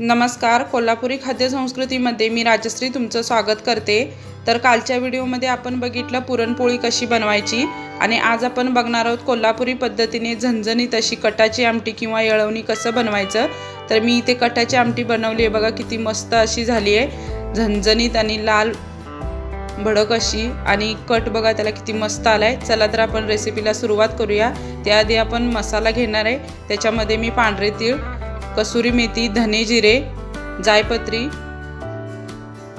नमस्कार. कोल्हापुरी खाद्यसंस्कृतीमध्ये मी राजश्री तुमचं स्वागत करते. तर कालच्या व्हिडिओमध्ये आपण बघितलं पुरणपोळी कशी बनवायची आणि आज आपण बघणार आहोत कोल्हापुरी पद्धतीने झणझणीत अशी कटाची आमटी किंवा येळवणी कसं बनवायचं. तर मी इथे कटाची आमटी बनवली आहे. बघा किती मस्त अशी झाली आहे. झणझणीत आणि लाल भडक अशी आणि कट बघा त्याला किती मस्त आला आहे चला तर आपण रेसिपीला सुरुवात करूया. त्याआधी आपण मसाला घेणार आहे. त्याच्यामध्ये मी पांढरे तीळ कसुरी मेथी धने जिरे जायपत्री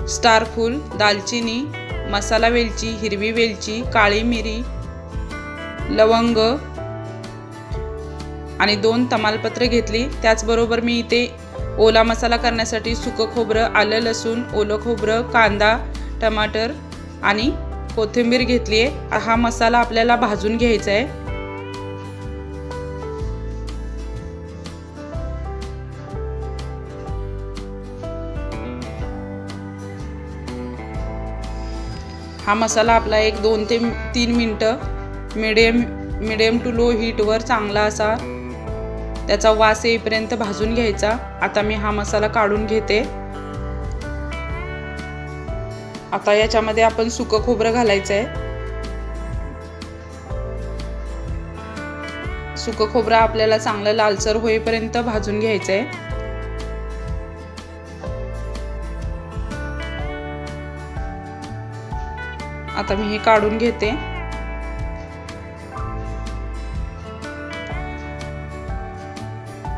स्टारफूल दालचिनी मसाला वेलची हिरवी वेलची काळी मिरी लवंग आणि दोन तमालपत्र घेतली. त्याचबरोबर मी इथे ओला मसाला करण्यासाठी सुकं खोबरं आलं लसूण ओलं खोबरं कांदा टमाटर आणि कोथिंबीर घेतली आहे हा मसाला आपल्याला भाजून घ्यायचा आहे हा मसाला आपला एक दोन ते तीन मिनटं मिडियम मिडियम टू लो हीटवर चांगला असा त्याचा वास येईपर्यंत भाजून घ्यायचा. आता मी हा मसाला काढून घेते. आता याच्यामध्ये आपण सुकं खोबरं घालायचं आहे सुकं खोबरं आपल्याला चांगलं लालसर होईपर्यंत भाजून घ्यायचं आहे आता मी हे काढून घेते.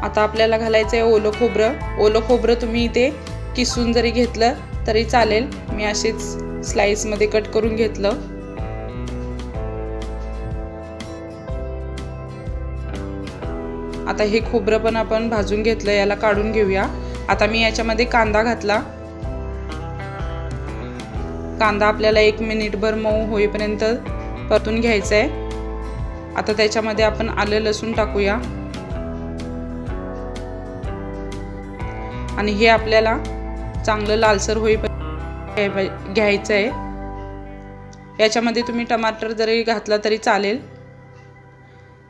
आता आपल्याला घालायचं आहे ओलं खोबरं. ओलं खोबरं तुम्ही इथे किसून जरी घेतलं तरी चालेल. मी असेच स्लाईसमध्ये कट करून घेतलं. आता हे खोबरं पण आपण भाजून घेतलं याला काढून घेऊया. आता मी याच्यामध्ये कांदा घातला. कांदा आपल्याला एक मिनिटभर मऊ होईपर्यंत परतून घ्यायचा आहे आता त्याच्यामध्ये आपण आलं लसूण टाकूया. आणि हे आपल्याला चांगलं लालसर होईपर्यंत घ्यायचं आहे याच्यामध्ये तुम्ही टमाटर जरी घातला तरी चालेल.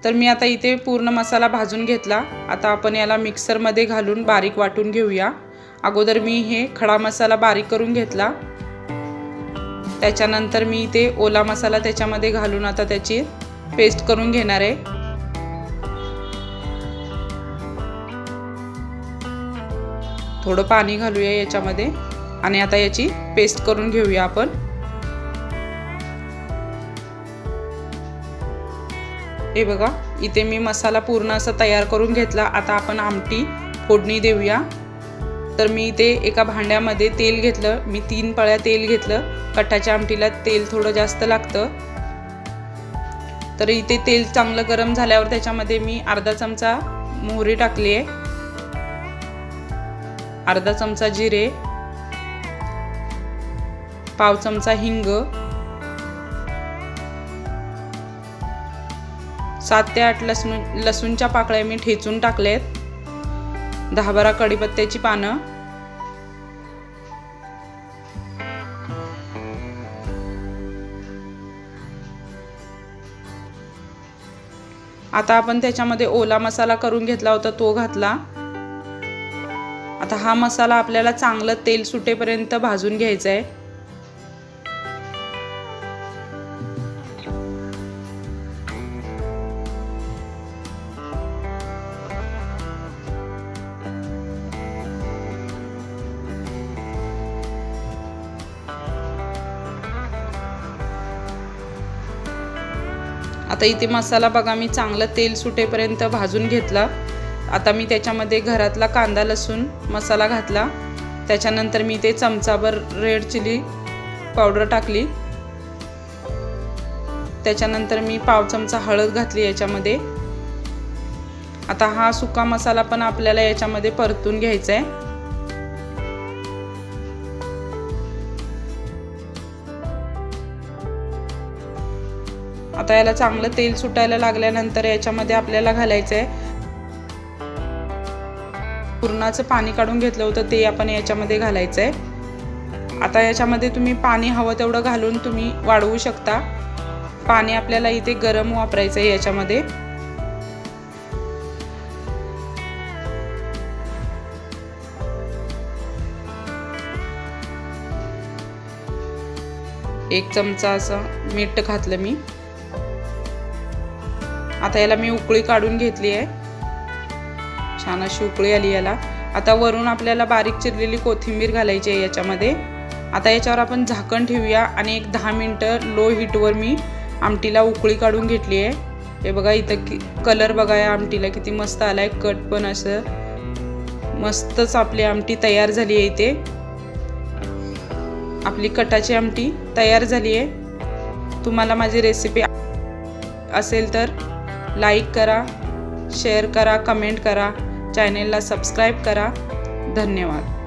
तर मी आता इथे पूर्ण मसाला भाजून घेतला. आता आपण याला मिक्सरमध्ये घालून बारीक वाटून घेऊया. अगोदर मी हे खडा मसाला बारीक करून घेतला. त्याच्यानंतर मी इथे ओला मसाला त्याच्यामध्ये घालून आता त्याची पेस्ट करून घेणार आहे. थोडं पाणी घालूया याच्यामध्ये आणि आता याची पेस्ट करून घेऊया आपण. हे बघा इथे मी मसाला पूर्ण असा तयार करून घेतला. आता आपण आमटी फोडणी देऊया. तर मी ते एका भांड्यामध्ये तेल घेतलं. मी तीन पळ्या तेल घेतलं. कट्टाच्या आमटीला तेल थोडं जास्त लागतं. तर इथे तेल चांगलं गरम झाल्यावर त्याच्यामध्ये मी अर्धा चमचा मोहरी टाकली आहे. अर्धा चमचा जिरे. पाव चमचा हिंग. सात ते आठ लसूण लसूणच्या पाकळ्या मी ठेचून टाकलेत दहा बारा कडीपत्त्याची पानं. आता आपण त्याच्यामध्ये ओला मसाला करून घेतला होता तो घातला. आता हा मसाला आपल्याला चांगलं तेल सुटेपर्यंत भाजून घ्यायचा आहे आता इथे मसाला बघा मी चांगलं तेल सुटेपर्यंत भाजून घेतला. आता मी त्याच्यामध्ये घरातला कांदा लसूण मसाला घातला. त्याच्यानंतर मी ते चमचाभर रेड चिली पावडर टाकली. त्याच्यानंतर मी पाव चमचा हळद घातली याच्यामध्ये. आता हा सुका मसाला पण आपल्याला याच्यामध्ये परतून घ्यायचा आहे आता याला चांगलं तेल सुटायला लागल्यानंतर याच्यामध्ये आपल्याला घालायचं आहे पुरणाचं पाणी काढून घेतलं होतं ते आपण याच्यामध्ये घालायचं आहे आता याच्यामध्ये तुम्ही पाणी हवं तेवढं घालून तुम्ही वाढवू शकता. पाणी आपल्याला इथे गरम वापरायचं आहे याच्यामध्ये. एक चमचा असं मीठ घातलं मी. आता याला मी उकळी काढून घेतली आहे. छान अशी उकळी आली याला. आता वरून आपल्याला बारीक चिरलेली कोथिंबीर घालायची आहे याच्यामध्ये. आता याच्यावर आपण झाकण ठेवूया आणि एक दहा मिनटं लो हीटवर मी आमटीला उकळी काढून घेतली आहे. हे बघा इथं कलर बघा या आमटीला किती मस्त आला आहे कट पण असं मस्तच आपली आमटी तयार झाली आहे इथे. आपली कटाची आमटी तयार झाली आहे. तुम्हाला माझी रेसिपी असेल तर लाईक करा शेअर करा कमेंट करा चॅनेलला सबस्क्राईब करा. धन्यवाद.